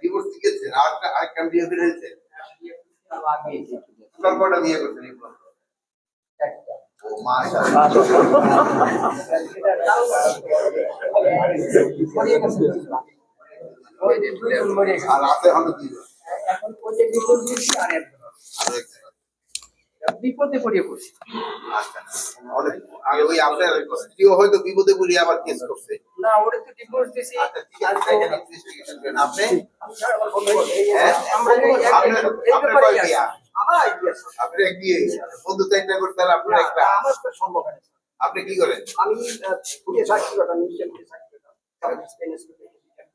Divorce শিখেছে আরেকটা আরেকটা বিয়ে করে হয়েছে? বিয়ে করছেন এই পর্যন্ত? ও মাশাআল্লাহ। আর আছে এখনও আরও জায়গায়। বিপদে পড়িয়ে পড়ছি। আচ্ছা অনেক ওই আপনার স্ত্রীও হয়তো বিপদে পড়িয়ে আবার কেস করছে। না ওরে তো ডিভোর্স দিছি আচ্ছা। আপনি বন্ধু তো একটা করতে আপনার একটা আমার তো সম্ভব আপনি কি করেন? আমি নিশ্চয়।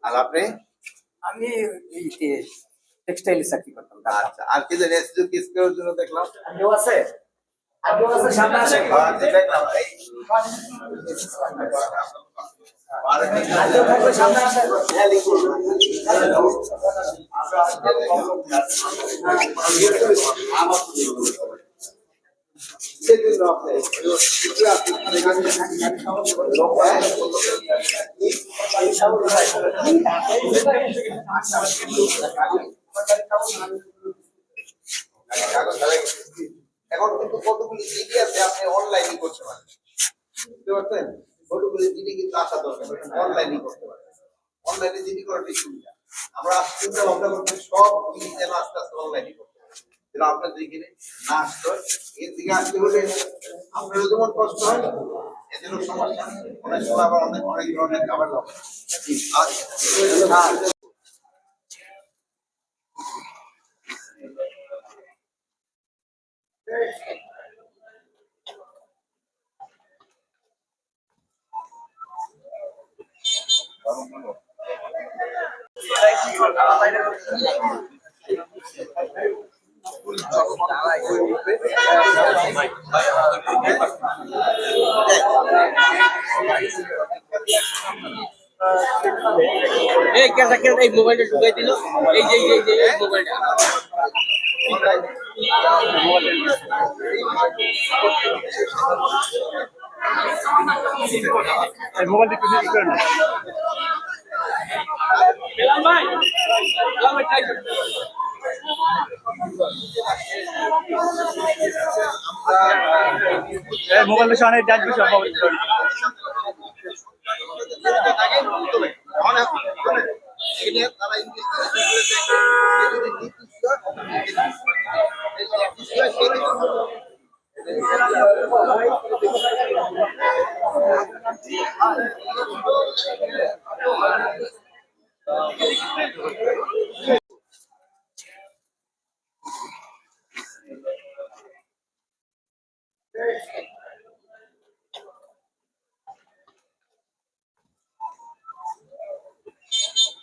আর আপনি? আমি টেক্সটাইল চাকরি করতাম। আচ্ছা আর কি জানি এসে কিস করার জন্য দেখলাম? কেউ আছে। কেউ আছে সামনে আসে যে দেখলাম থাকলে সামনে আসে এখন কিন্তু কতগুলি জিডি আছে, আপনি অনলাইনে করতে পারেন। বুঝতে পারছেন? কতগুলি জিডি কিন্তু আসা দরকার অনলাইনে করতে পারেন। অনলাইনে জিডি করাটাই সুবিধা। আমরা চিন্তা ভাবনা করতে সব জিনিস যেন আস্তে আস্তে অনলাইনে করতে যেন আপনার দিকে না আসতে হয়, এর দিকে আসতে হলে আপনারও যেমন কষ্ট হয়, এদেরও সমস্যা। অনেক সময় আবার অনেক অনেক ধরনের খাবার লাগে আচ্ছা এই ক্যাসা ক্যাসা এই মোবাইলটা ঢুকাই দিল এই যে এই যে এই মোবাইলটা একটু চেঞ্জ করে না বেলাল ভাই বেলাল ভাই থ্যাংক মোবাইল বেশি অনেক তারা ইংলিশ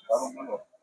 Vamos, vamos.